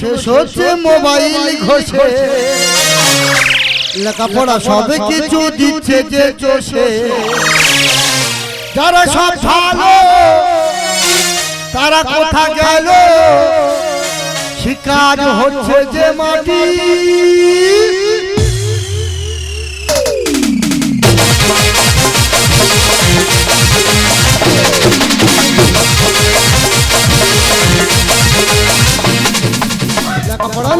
শেষ হচ্ছে মোবাইল ঘষে। লেখাপড়া সবে কিছু দিচ্ছে যে চষে। যারা সব ভালো তারা কোথা গেল? শিকার হচ্ছে যে মাটি।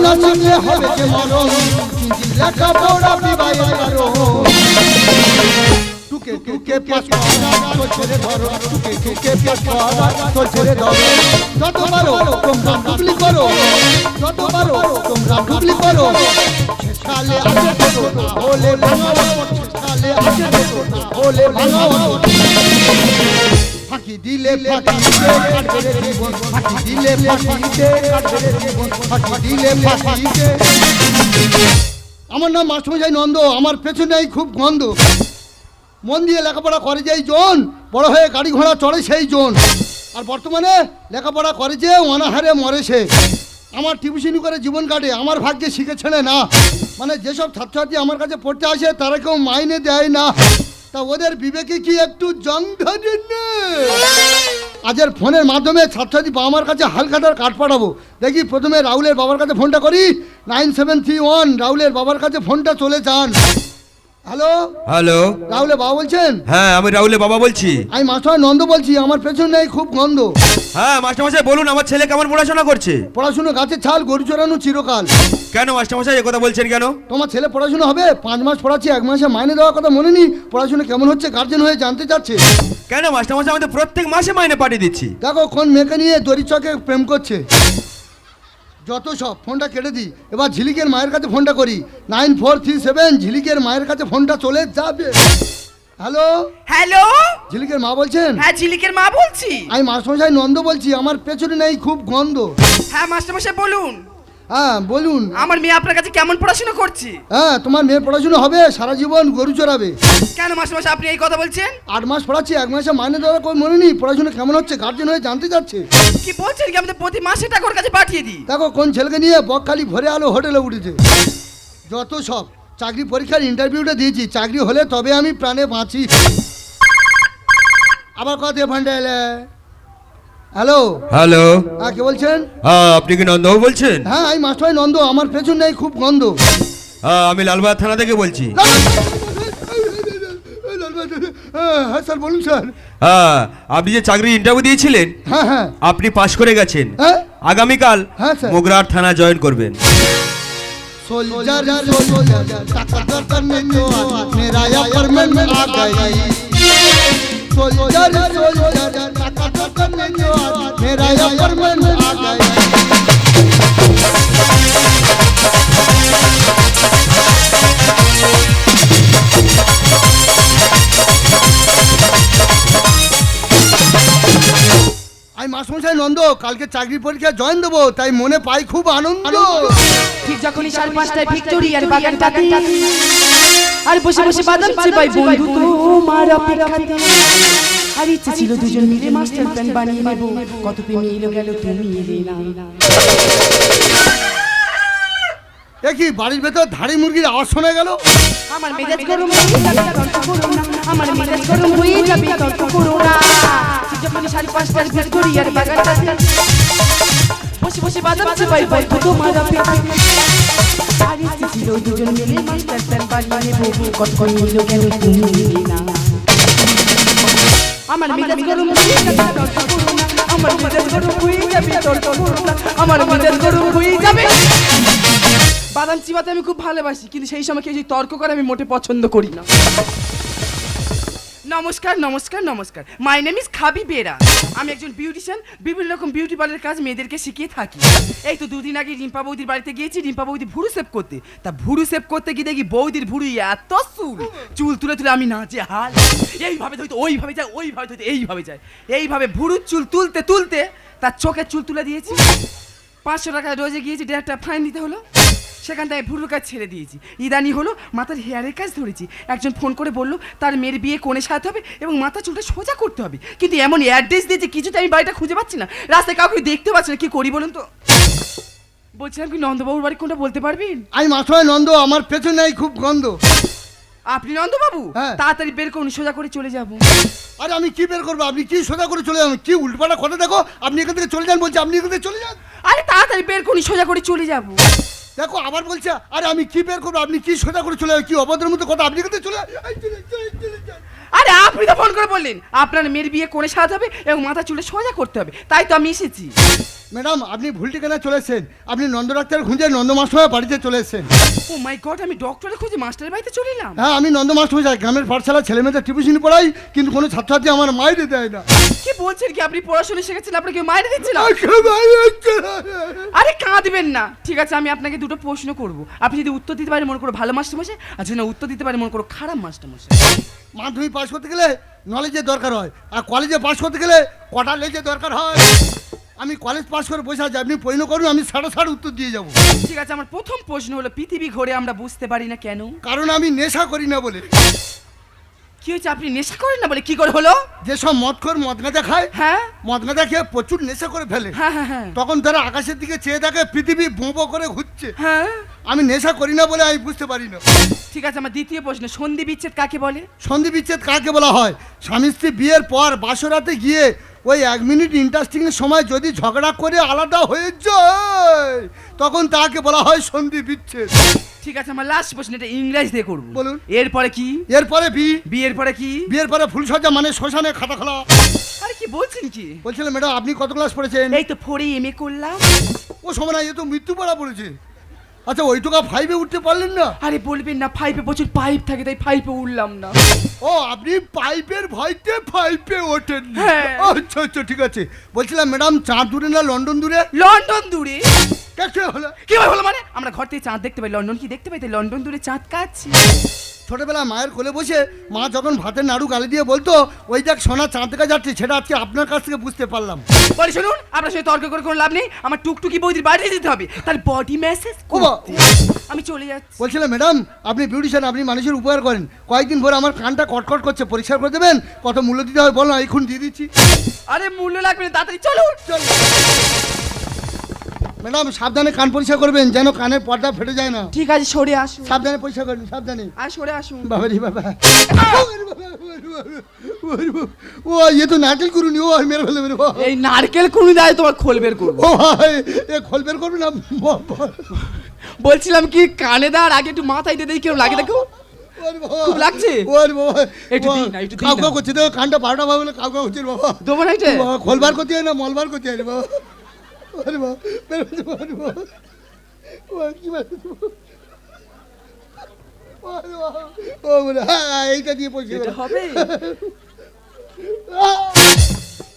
না শিখলে হবে যে মরণ? লেখাপড়া বিবাহের কারণ। টুকে টুকে তো ছেড়ে ধরো। টুকে টুকে তো ছেড়ে ধরো। যত পারো তোমরা ডুবলি করো। যত পারো তোমরা ডুবলি করো। শেষকালে দেখো না হলে ভাঙাও শেষকালে আসে দেখো হলে ভাঙাও ফাঁকি দিলে ফাঁকিতে কাটবে রে জীবন ফাঁকি দিলে ফাঁকিতে। কাটবে জীবন ফাঁকি দিলে ফাঁকিতে। আমার নাম মাস্টারমশাই নন্দ আমার পেছনেই খুব গন্ধ। মন দিয়ে লেখাপড়া করে যেই জন বড় হয়ে গাড়ি ঘোড়া চড়ে সেই জন। আর বর্তমানে লেখাপড়া করে যে অনাহারে মরে সে। আমার টিউশনি করে জীবন কাটে আমার ভাগ্যে শিখেছে না। মানে যেসব ছাত্রছাত্রী আমার কাছে পড়তে আসে তারা কেউ মাইনে দেয় না। তা ওদের বিবেকে কি একটু জং ধরে আজের ফোনের মাধ্যমে ছাত্রছাত্রী বাবা মার কাছে হালখাতার কাঠ পাঠাবো। দেখি প্রথমে রাহুলের বাবার কাছে ফোনটা করি। নাইন সেভেন থ্রি ওয়ান রাহুলের বাবার কাছে ফোনটা চলে যান। হ্যালো? হ্যালো? রাহুলের বাবা বলছেন? হ্যাঁ আমি রাহুলের বাবা বলছি। আমি মাস্টার নন্দ বলছি আমার পেছন নেই খুব গন্ধ। হ্যাঁ মাস্টারমশাই বলুন আমার ছেলে কেমন পড়াশোনা করছে? পড়াশুনো গাছের ছাল গরু চড়ানো চিরকাল। কেন? মাস্টারমশাই কথা বলছেন কেন? তোমার ছেলে পড়াশোনা হবে পাঁচ মাস পড়াচ্ছি এক মাসে মাইনে দেওয়ার কথা মনে নেই পড়াশোনা কেমন হচ্ছে গার্জেন হয়ে জানতে চাচ্ছে। কেন মাস্টারমশাই আমাদের প্রত্যেক মাসে মাইনে পাঠিয়ে দিচ্ছি। দেখো কোন মেয়েকে নিয়ে দড়ি চকে প্রেম করছে। যত সব ফোনটা কেটে দিই। এবার ঝিলিকের মায়ের কাছে ফোনটা করি। নাইন ফোর থ্রি সেভেন ঝিলিকের মায়ের কাছে ফোনটা চলে যাবে। হ্যালো? হ্যালো? ঝিলিকের মা বলছেন? হ্যাঁ ঝিলিকের মা বলছি। আমি মাস্টারমশাই নন্দ বলছি আমার পেছনে নেই খুব গন্ধ। হ্যাঁ মাস্টারমশাই বলুন। হ্যাঁ বলুন। আমার মেয়ে আপনার কাছে কেমন পড়াশোনা করছে? হ্যাঁ তোমার মেয়ে পড়াশুনো হবে সারা জীবন গরু চড়াবে। কেন মাস্টারমশাই আপনি এই কথা বলছেন? আট মাস পড়াচ্ছি এক মাসে মাইনে দেওয়ার কোনো মনে নেই পড়াশোনা কেমন হচ্ছে গার্জেন হয়ে জানতে চাচ্ছে। কি বলছেন কি? আমাদের প্রতি মাসে টাকা ওর কাছে পাঠিয়ে দিই। দেখো কোন ছেলেকে নিয়ে বকখালি ভরে আলো হোটেলে উঠেছে। যত সব চাকরি পরীক্ষার ইন্টারভিউটা দিয়েছি চাকরি হলে তবে আমি প্রাণে বাঁচি। আবার কত ফান্ডে এলে? হ্যালো হ্যালো হ্যাঁ কে বলছেন হ্যাঁ আপনি কি নন্দবাবু বলছেন হ্যাঁ আমি মাস্টার নন্দ আমার পেছন নেই খুব গন্ধ হ্যাঁ আমি লালবাগ থানা থেকে বলছি হ্যাঁ স্যার বলুন স্যার হ্যাঁ আপনি যে চাকরির ইন্টারভিউ দিয়েছিলেন হ্যাঁ হ্যাঁ আপনি পাশ করে গেছেন হ্যাঁ আগামীকাল হ্যাঁ, স্যার। মোগরার থানা জয়েন করবেন सोल्जर सोल्जर टक्कर करने को आज मेरा अपार्टमेंट आ गई सोल्जर सोल्जर टक्कर करने को आज मेरा अपार्टमेंट आ गई আমি মাসমশাই নন্দ কালকে চাকরি পরীক্ষা জয়েন দেবো তাই মনে পাই খুব আনন্দ ঠিক যখনই সাড়ে পাঁচটায় ভিক্টোরিয়ার বাগানটাতে আর বসে বসে বাদাম চিপাই বন্ধু তোমার অপেক্ষাতে। আর ইচ্ছে ছিল দুজন মিলে মাস্টার প্ল্যান বানিয়ে নেব। কত প্রেমে এলো গেল তুমি এলে না। দেখি বাড়ির ভেতর ধাড়ি মুরগির আওয়াজ শোনা গেল? আমার মেজাজ গরম হয়ে যাবে তর্ক করো না। আমার মেজাজ গরম হয়ে যাবে তর্ক করো না ঠিক যখনই সাড়ে পাঁচটার ভিক্টোরিয়ার বাগানটাতে বসে বসে বাদাম চিপাই বন্ধু তোমার আর ইচ্ছে ছিল দুজন মিলে মাস্টার প্ল্যান বানিয়ে নেব কত প্রেমে এলো তুমি এলে না? আমার মেজাজ গরম হয়ে যাবে তর্ক করো না। আমার মেজাজ গরম হয়ে যাবে তর্ক করো না। আমার মেজাজ গরম হয়ে যাবে। বাদাম চিবাতে আমি খুব ভালোবাসি কিন্তু সেই সময় কেউ তর্ক করে আমি মোটে পছন্দ করি না। নমস্কার নমস্কার নমস্কার। মাই নেম ইজ খাবি বেরা। আমি একজন বিউটিশিয়ান বিভিন্ন রকম বিউটি পার্লারের কাজ মেয়েদেরকে শিখিয়ে থাকি। এই তো দুদিন আগে রিম্পা বৌদির বাড়িতে গিয়েছি, রিম্পা বৌদি ভুরু সেভ করতে। তা ভুরু সেভ করতে গিয়ে দেখি বৌদির ভুরু এত চুল। চুল তুলে তুলে আমি নাচে হাল। এইভাবে ধরতে, ওইভাবে যায়, ওইভাবে ধরতে, এইভাবে যায়। এইভাবে ভুরুর চুল তুলতে তুলতে তার চোখের চুল তুলে দিয়েছি। পাঁচশো টাকা রোজে গিয়েছি দেড় টাকা ফাইন দিতে হলো। সেখান থেকে ভুরুর কাজ ছেড়ে দিয়েছি। ইদানি হলো মাথার হেয়ারের কাজ ধরেছি। একজন ফোন করে বলল তার মেয়ের বিয়ে কোণে সাজাতে হবে এবং মাথা চুলটা সোজা করতে হবে। কিন্তু এমন অ্যাড্রেস দিয়েছে কিছুতে আমি বাড়িটা খুঁজে পাচ্ছি না রাস্তায় কাউকে দেখতে পাচ্ছি না কি করি বলুন তো? বলছিলাম কি নন্দবাবুর বাড়ি কোনটা বলতে পারবেন? আমি মাথায় নন্দ আমার পেছনে খুব গন্ধ। আপনি নন্দবাবু? হ্যাঁ। তাড়াতাড়ি বের করুন সোজা করে চলে যাব। আরে আমি কি বের করব? আপনি কি সোজা করে চলে যাবেন? কি উল্টোপাটা কথা দেখো? আপনি এখান থেকে চলে যান বলছি আপনি এখান থেকে চলে যান। আরে তাড়াতাড়ি বের করুন সোজা করে চলে যাব। দেখো, আবার বলছে, আরে আমি কি বের করব? আপনি কি সোজা করে চলে কি অভদ্রের মতো কথা? আপনি কিন্তু চলে আরে, আপনি তো ফোন করে বললেন। আপনার মেয়ের বিয়ে করে সাজাবে এবং মাথা চুলে সোজা করতে হবে। তাই তো আমি এসেছি। ম্যাডাম আপনি ভুল ঠিকানা চলেছেন আপনি নন্দ ডাক্তার খুঁজে নন্দ মাস্টার বাড়িতে চলে এসেছেন। ও মাই গড আমি ডক্টরে খুঁজে মাস্টারের বাড়িতে চলে এলাম? হ্যাঁ আমি নন্দ মাস্টার যাই গ্রামের পাঠশালা ছেলেমেয়েদের টিউশন পড়াই কিন্তু কোনো ছাত্রছাত্রী আমার মাইরে দেয় না। কি বলছেন কি? আপনি পড়াশোনা শিখেছেন আপনাকে মাইরে দিচ্ছিল আরে কাঁদবেন না। ঠিক আছে আমি আপনাকে দুটো প্রশ্ন করব। আপনি যদি উত্তর দিতে পারেন মনে করো ভালো মাস্টার মশাই আর যদি না উত্তর দিতে পারেন মনে করো খারাপ মাস্টার মশাই মাধ্যমিক পাস করতে গেলে নলেজের দরকার হয় আর কলেজে পাস করতে গেলে কটা লেজের দরকার হয়? আমি কলেজ পাস করে বসে আছি আপনি পৈন করুন আমি সাড়ে সাড়ে উত্তর দিয়ে যাব। ঠিক আছে আমার প্রথম প্রশ্ন হলো পৃথিবী ঘোরে আমরা বুঝতে পারি না কেন? কারণ আমি নেশা করি না বলে। কি হয়েছে আপনি নেশা করেন না বলে কি করে হলো? যেসব মদখোর মদ গাঁজা খায় হ্যাঁ? মদ গাঁজা খেয়ে প্রচুর নেশা করে ফেলে। হ্যাঁ হ্যাঁ হ্যাঁ। তখন তারা আকাশের দিকে চেয়ে দেখে পৃথিবী বোঁবো করে ঘুরছে। হ্যাঁ? আমি নেশা করি না বলে আমি বুঝতে পারি না। ঠিক আছে আমার দ্বিতীয় প্রশ্ন সন্ধি বিচ্ছেদ কাকে বলে? সন্ধি বিচ্ছেদ কাকে বলা হয়? স্বামী স্ত্রী বিয়ের পর বাসরাতে গিয়ে ওই এক মিনিট ইন্টারেস্টিং এর সময় যদি ঝগড়া করে আলাদা হয়ে যায় তখন তাকে বলা হয় সন্ধি বিচ্ছেদ। ঠিক আছে আমার লাস্ট প্রশ্ন এটা ইংরেজি দিয়ে করব। বলুন। এরপরে কি? এরপরে বি। বিয়ের পরে কি? বিয়ের পরে ফুলসজ্জা মানে শ্মশানে খাতা খোলা। আরে কি বলছেন কি? বলছিলাম ম্যাডাম আপনি কত ক্লাস পড়েছেন? এই তো ফোরে এম এ করলাম। ও সময় না, এ তো মৃত্যু পড়া পড়েছে। আচ্ছা ওই টাকা ফাইভে উঠতে পারলেন না? আরে বলবেন না ফাইভে প্রচুর পাইপ থাকে তাই ফাইভে উঠলাম না। ও আপনি পাইপের ভয়তে পাইপে ওঠেন হ্যাঁ। আচ্ছা আচ্ছা ঠিক আছে। বলছিলাম ম্যাডাম চাঁদ দূরে না লন্ডন দূরে? লন্ডন দূরে। কে হলো? কি হলো মানে? আমরা ঘর থেকে চাঁদ দেখতে পাই লন্ডন কি দেখতে পাই? তাই লন্ডন দূরে চাঁদ কাচ্ছি ছোটবেলা মায়ের কোলে বসে মা যখন ভাতের নাড়ু গালি দিয়ে বলতো ওই দেখ সোনা চাঁদ দেখা যাচ্ছে সেটা আজকে আপনার কাছ থেকে বুঝতে পারলাম। বলি শুনুন আপনার সাথে তর্ক করে কোনো লাভ নেই আমার টুকটুকি বৌদির বাড়ি যেতে হবে। তার বডি মেসেজ ওবা। আমি চলে যাচ্ছি। বলছিলাম ম্যাডাম আপনি বিউটিশিয়ান আপনি মানুষের উপকার করেন। কয়েকদিন পরে আমার কানটা কটকট করছে পরিষ্কার করে দেবেন? কত মূল্য দিতে হবে বলো এখন দিয়ে দিচ্ছি। আরে মূল্য লাগবে না তাড়াতাড়ি চলুন। চল ম্যাডাম সাবধানে কান পরিষ্কার করবেন যেন কানের পর্দা ফেটে যায় না ঠিক আছে সরে আসুন সাবধানে পরিষ্কার করবেন সাবধানে আর সরে আসুন বাবা ওরে বাবা। ও ইয়ে তো নারকেল করুনি ও আর মেরে ফেলে মেরে এই নারকেল কুড়ি দেয় তোমার খোল বের করব ও ভাই এ খোল বের করবে না। বলছিলাম কি কানে দেওয়ার আগে একটু মাথায় দিয়ে দেই কেউ লাগে দেখো। খুব লাগছে? ওরে বাবা। একটু দিন না, একটু দিন। করছে দেখো কানটা বারোটা বাবা বলে কাউ কাউ করছে রে বাবা দেবো না এটা? বাবা, খোল করতে হয় না মল বার করতে হয় বাবা ও বলে, হ্যাঁ, এইটা দিয়ে পয়সা হবে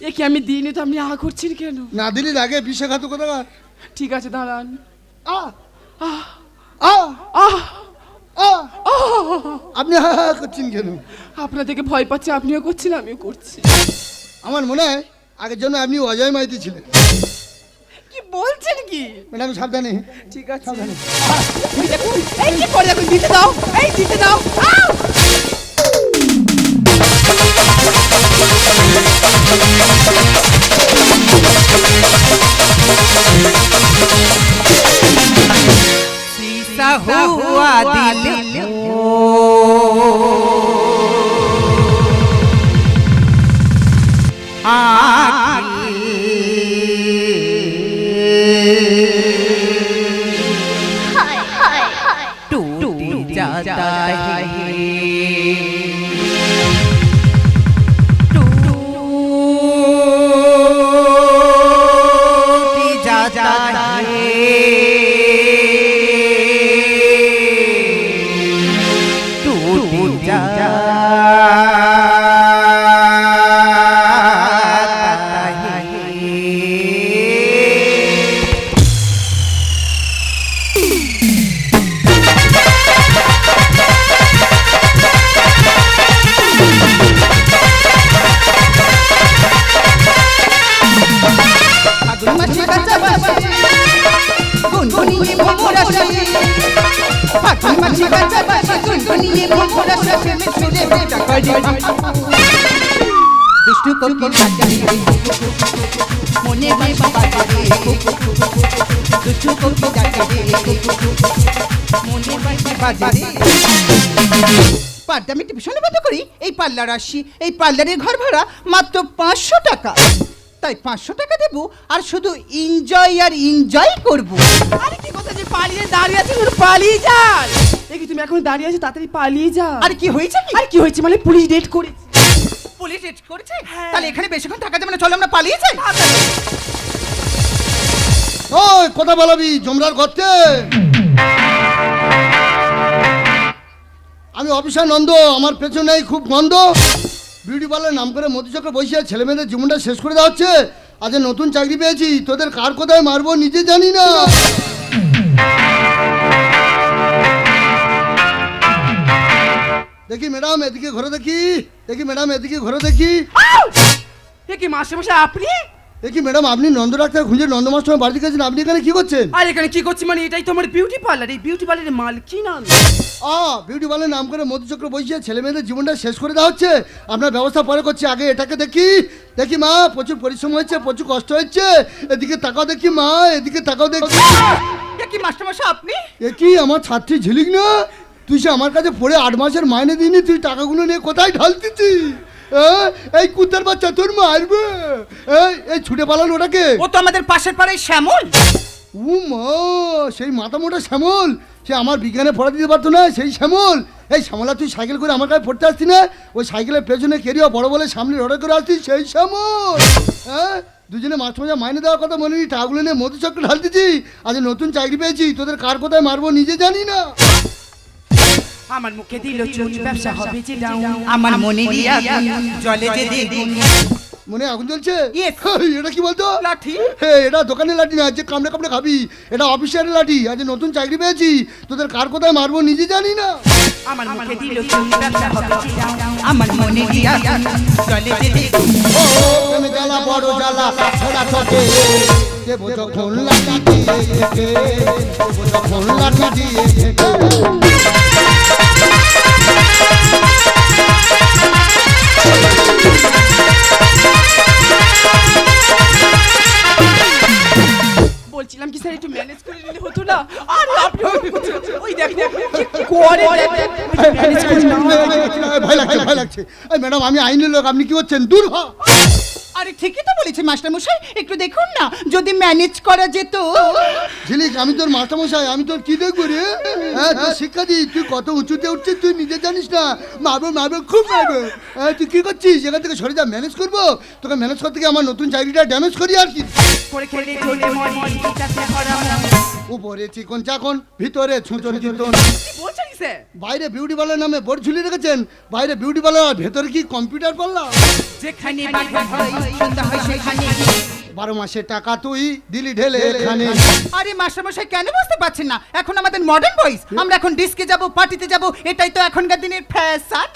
এ কি আমি দিইনি তো আপনি আ করছেন কেন না দিলি লাগে বিশ্বাঘাত কোথা ঠিক আছে দাঁড়ান। আ আ আহ আ আপনি হা হা করছেন কেন আপনাদেরকে ভয় পাচ্ছে আপনিও করছেন আমিও করছি। আমার মনে হয় আগের জন্য আপনি অজয় মাইতি ছিলেন। বলছেন কি? ম্যাডাম সাবধানে। ঠিক আছে। সাবধানে। এই কি করে দেখো দিতে দাও এই দিতে দাও। আউ! じゃん。দুষ্টু মনে পার্টি আমি টিউশনে বন্ধ করি। এই পার্লার আসি। এই পার্লারের ঘর ভাড়া মাত্র পাঁচশো টাকা। তাই পাঁচশো টাকা দেবো আর শুধু এনজয় আর এনজয় করব। আরে কি কথা যে পালিয়ে দাঁড়িয়ে আছিস পালিয়ে যান দেখি তুমি এখন দাঁড়িয়ে আছো তাড়াতাড়ি পালিয়ে যা আর কি হয়েছে কি? আর কি হয়েছে মানে পুলিশ ডেট করেছে। পুলিশ রেড করেছে? হ্যাঁ। তাহলে এখানে বেশিক্ষণ থাকা যাবে না চলো আমরা পালিয়ে যাই। ওই কথা বলাবি জমরার করতে আমি অফিসার নন্দ আমার পেছনেই খুব গন্ধ। বিউটি পার্লার নাম করে মধুচক্র বসে ছেলে মেয়েদের জীবনটা শেষ করে দেওয়া হচ্ছে। আজ নতুন চাকরি পেয়েছি তোদের কার কোথায় মারবো নিজে জানি না। দেখি ম্যাডাম এদিকে ঘরে দেখি দেখি ম্যাডাম এদিকে ঘরে দেখি। দেখি কি মাসে মাসে আপনি? দেখি ম্যাডাম আপনি নন্দ ডাক্তার খুঁজে নন্দ মাস্টার বাড়িতে গেছেন আপনি এখানে কি করছেন? আর এখানে কি করছি মানে এটাই তো আমার বিউটি পার্লার এই বিউটি পার্লারের মালকিন আমি আ বিউটি পার্লার নাম করে মধুচক্র বসিয়ে ছেলে মেয়েদের জীবনটা শেষ করে দেওয়া হচ্ছে। আপনার ব্যবস্থা পরে করছি আগে এটাকে দেখি। দেখি মা প্রচুর পরিশ্রম হচ্ছে প্রচুর কষ্ট হচ্ছে এদিকে তাকাও দেখি মা এদিকে তাকাও দেখি। কি মাস্টারমশাই আপনি? এ কি আমার ছাত্রী ঝিলিক না? তুই সে আমার কাছে পড়ে আট মাসের মাইনে দিইনি তুই টাকাগুলো নিয়ে কোথায় ঢালতেছি? এই কুত্তার বাচ্চা তোর মারবে এই এই ছুটে পালালো ওটাকে। ও তো আমাদের পাশের পাড়ায় শ্যামল। উ মা সেই মাথা মোটা শ্যামল। সে আমার বিজ্ঞানে পড়া দিতে পারতো না সেই শ্যামল। এই শ্যামলা তুই সাইকেল করে আমার কাছে পড়তে আসতি না? ওই সাইকেলের পেছনে কেরিও বড় বলে সামনে রড়ে করে আসতিস সেই শ্যামল। হ্যাঁ দুজনে মাছ মজা মাইনে দেওয়ার কথা মনে নি টাকাগুলো নিয়ে মধুচক্র ঢালতেছি। আজ নতুন চাকরি পেয়েছি তোদের কার কোথায় মারবো নিজে জানি না। আমার মুখে দিল চুন ব্যবসা হবে যে ডাউন আমার মনে জলে যে মনে আগুন জ্বলছে? এটা কি বলতো? লাঠি। হে এটা দোকানের লাঠি না যে কামড়ে কামড়ে খাবি। এটা অফিসিয়ালের লাঠি আজ নতুন চাকরি পেয়েছি তোদের কার কোথায় মারবো নিজে জানি না। আমার মুখে দিল আমার মনে জলে যে দ্বিগুণ ও প্রেমে জ্বালা বড় জ্বালা ছোড়া ছোটে। দেবো যখন লাঠি দিয়ে দেবো যখন লাঠি দিয়ে লাগছে এই ম্যাডাম আমি আইনের লোক আপনি কি করছেন? দূর হ। আরে ঠিকই তো বলেছে মাস্টারমশাই। একটু দেখুন না যদি ম্যানেজ করা যেত। ঝিলিক আমি তোর মাস্টারমশাই আমি তোর কি দেখব রে? হ্যাঁ তোর শিক্ষা দি তুই কত উঁচুতে উঠছিস তুই নিজে জানিস না। মারবো মারবো খুব মারবো। হ্যাঁ তুই কি করছিস? এখান থেকে সরে যা ম্যানেজ করব। তোকে ম্যানেজ করতে গিয়ে আমার নতুন চাকরিটা ড্যামেজ করি আর কি মন। উপরে চিকন চাকন ভিতরে ছুঁচন চিতন। স্যার বাইরে বিউটি পার্লার নামে বোর্ড ঝুলিয়ে রেখেছেন। বাইরে বিউটি পার্লার ভেতরে কি কম্পিউটার পার্লার যেখানে সন্ধ্যা হয় সেখানে। বারো মাসে টাকা তুই দিলি ঢেলে এখানে। আরে মাস্টারমশাই কেন বুঝতে পারছেন না? এখন আমাদের মডার্ন বয়েস আমরা এখন ডিস্কে যাব পার্টিতে যাব এটাই তো এখনকার দিনের ফ্যাশন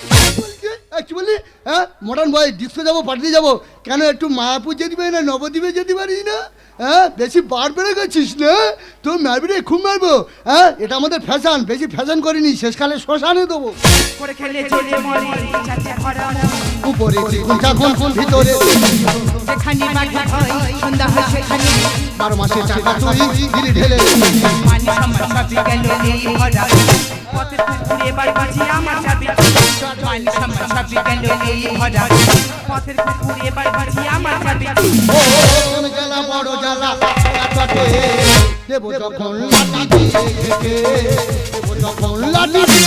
কি হ্যাঁ? মডার্ন বয় ডিস্কো যাব পার্টিতে যাব। কেন একটু মায়াপুর যেতে পারি না নবদ্বীপে যেতে পারিস না? হ্যাঁ? বেশি বার বেড়ে গেছিস না? তো মারবি রে খুব মারবো। হ্যাঁ? এটা আমাদের ফ্যাশন বেশি ফ্যাশন করিনি শেষকালে শ্মশানে দেবো। উপরে ভিতরে বারো মাসে তুই দিলি ঢেলে। বাজি আমার যাবে সম্মান সবই গেল এই ভরা পথের কুকুরে এবার বাজি আমার যাবে ও জ্বালা বড় জ্বালা কাটে দেবো যখন লাঠি দিয়ে একে, যখন লাঠি দিয়ে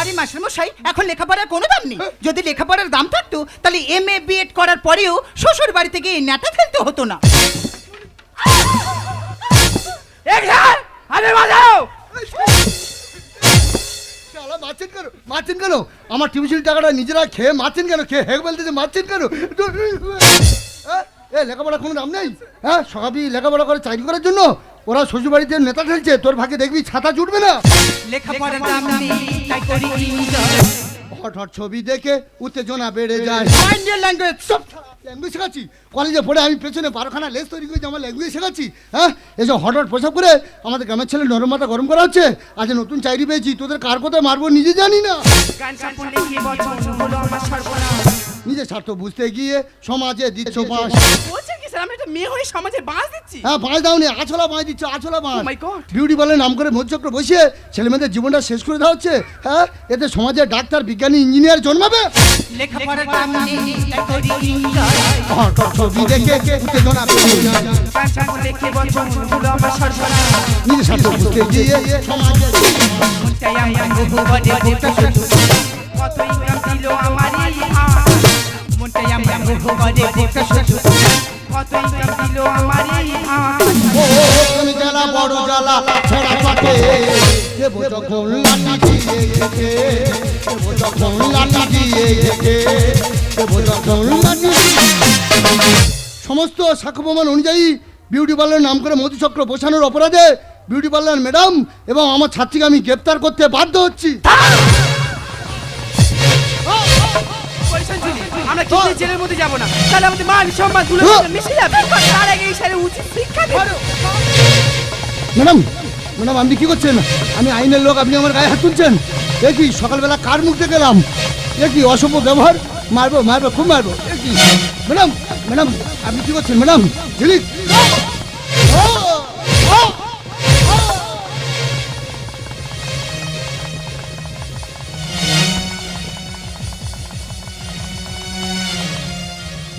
আরে মাস্টারমশাই এখন লেখাপড়ার কোনো দাম নেই। যদি লেখাপড়ার দাম থাকতো তাহলে এম এ বি এড করার পরেও শ্বশুর বাড়ি থেকে এই নেটা ফেলতে হতো না। আরে বাজাও! মারছেন কেন? মারছেন কেন? আমার টিউশন টাকাটা নিজেরা খেয়ে মারছেন কেন? খেয়ে হেগ বলতেছে মারছেন কেন? হ্যাঁ? এ লেখাপড়া কোনো দাম নেই? হ্যাঁ? সবাই লেখাপড়া করে চাকরি করার জন্য? ওরা শ্বশুরবাড়িতে নেতা ঠেলছে তোর ভাগে দেখবি ছাতা জুটবে না। হট হট ছবি দেখে উত্তেজনা বেড়ে যায়। Language. সব ল্যাঙ্গুয়েজ শেখাচ্ছি? কলেজে পড়ে আমি পেছনে বারোখানা লেস তৈরি করেছি আমার ল্যাঙ্গুয়েজ শেখাচ্ছি হ্যাঁ? এসব হঠাৎ প্রসাব পোশাক করে আমাদের গ্রামের ছেলে নরম মাথা গরম করা হচ্ছে আজ নতুন চাকরি পেয়েছি তোদের কার কোথায় মারবো নিজে জানি না। নিজের স্বার্থ বুঝতে গিয়ে সমাজে দিচ্ছ স্যার আমি একটা মেয়ে হয়ে সমাজের বাঁশ দিচ্ছি? হ্যাঁ বাঁশ দাওনি আছলা বাঁশ দিচ্ছ আছলা বাঁশ। My God! বিউটি পার্লার নাম করে মধ্যচক্র বসিয়ে ছেলেমেয়েদের জীবনটা শেষ করে দেওয়া হচ্ছে। হ্যাঁ এতে সমাজে ডাক্তার বিজ্ঞানী ইঞ্জিনিয়ার জন্মাবে। হঠাৎ ছবি দেখে উত্তেজনা বছর আমার সর্বনাশ। নিজের স্বার্থ বুঝতে গিয়ে সমাজে কত ইনকাম দিল মনটাই আমার গোটা শুধু কত ইনকাম দিল আমার এই হাত ও তুমি জ্বালা বড় জ্বালা ছড়া পাকে দেব যখন লাঠি দিয়ে একে দেব যখন লাঠি দিয়ে একে দেব যখন লাঠি সমস্ত সাক্ষ্য প্রমাণ অনুযায়ী বিউটি পার্লার নাম করে মধুচক্র বসানোর অপরাধে বিউটি পার্লার ম্যাডাম এবং আমার ছাত্রীকে আমি গ্রেপ্তার করতে বাধ্য হচ্ছি। আমরা কিন্তু জেলের মধ্যে যাব না? তাহলে আমাদের মান সম্মান তুলে মিশে যাবে তার আগে এই সারে উচিত শিক্ষা ম্যাডাম ম্যাডাম আপনি কি করছেন? আমি আইনের লোক আপনি আমার গায়ে হাত তুলছেন? দেখি সকালবেলা কার মুখ দেখে গেলাম দেখি অশুভ অসভ্য ব্যবহার? মারবো মারবো খুব মারবো। দেখি ম্যাডাম ম্যাডাম আপনি কি করছেন? ম্যাডাম ঝিলিক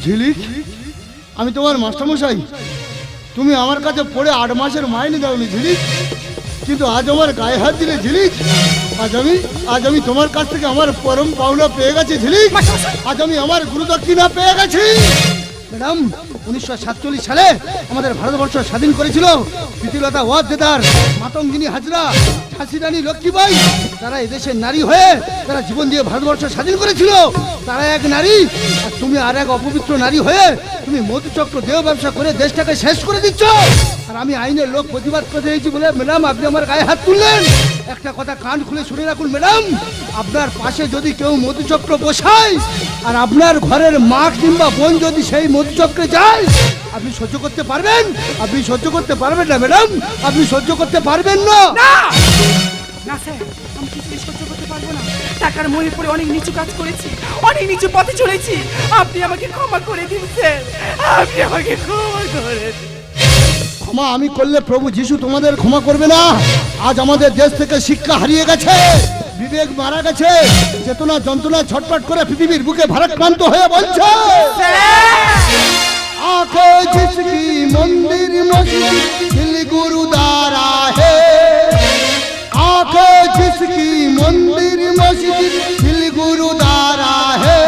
ঝিলিক আমি তোমার মাস্টারমশাই। তুমি আমার কাছে পড়ে আট মাসের মাইনে দাওনি ঝিলিক কিন্তু আজ আমার গায়ে হাত দিলে ঝিলিক। আজ আমি আজ আমি তোমার কাছ থেকে আমার পরম পাওনা পেয়ে গেছি ঝিলিক। আজ আমি আমার গুরুদক্ষিণা পেয়ে গেছি। ম্যাডাম, উনিশশো সাতচল্লিশ সালে আমাদের ভারতবর্ষ স্বাধীন করেছিল। প্রীতিলতা ওয়াদ্দেদার মাতঙ্গিনী হাজরা ঝাঁসি রানী লক্ষ্মীবাই তারা এদেশের নারী হয়ে তারা জীবন দিয়ে ভারতবর্ষ স্বাধীন করেছিল, তারা এক নারী, আর তুমি আর এক অপবিত্র নারী হয়ে তুমি মধুচক্র দেহ ব্যবসা করে দেশটাকে শেষ করে দিচ্ছ। আমি আইনের লোক প্রতিবাদ করতে হয়েছি বলে ম্যাডাম, আপনি আমার গায়ে হাত তুললেন। একটা কথা কান খুলে শুনে রাখুন ম্যাডাম, আপনার পাশে যদি কেউ মধুচক্র বসায় আর আপনার ঘরের মা কিংবা বোন যদি সেই মধুচক্রে যায়, আপনি সহ্য করতে পারবেন? আপনি সহ্য করতে পারবেন না ম্যাডাম, আপনি সহ্য করতে পারবেন না। না! স্যার সহ্য করতে না। টাকার মোহে পড়ে অনেক নিচু কাজ করেছি, অনেক নিচু পথে চলেছি। আপনি আমাকে ক্ষমা করে দিন, স্যার। আপনি আমাকে ক্ষমা করে ক্ষমা আমি করলে প্রভু যিশু তোমাদের ক্ষমা করবে না আজ আমাদের দেশ থেকে শিক্ষা হারিয়ে গেছে বিবেক মারা গেছে চেতনা যন্ত্রণা ছটপট করে পৃথিবীর বুকে ভারাক্রান্ত হয়ে বলছে आंखों जिसकी मंदिर मस्जिद दिल गुरुद्वारा है आंखों जिसकी मंदिर मस्जिद दिल गुरुद्वारा है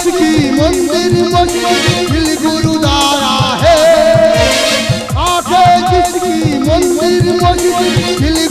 आंखों जिसकी मंदिर मस्जिद दिल गुरुद्वारा है आंखों जिसकी मंदिर मस्जिद दिल गुरु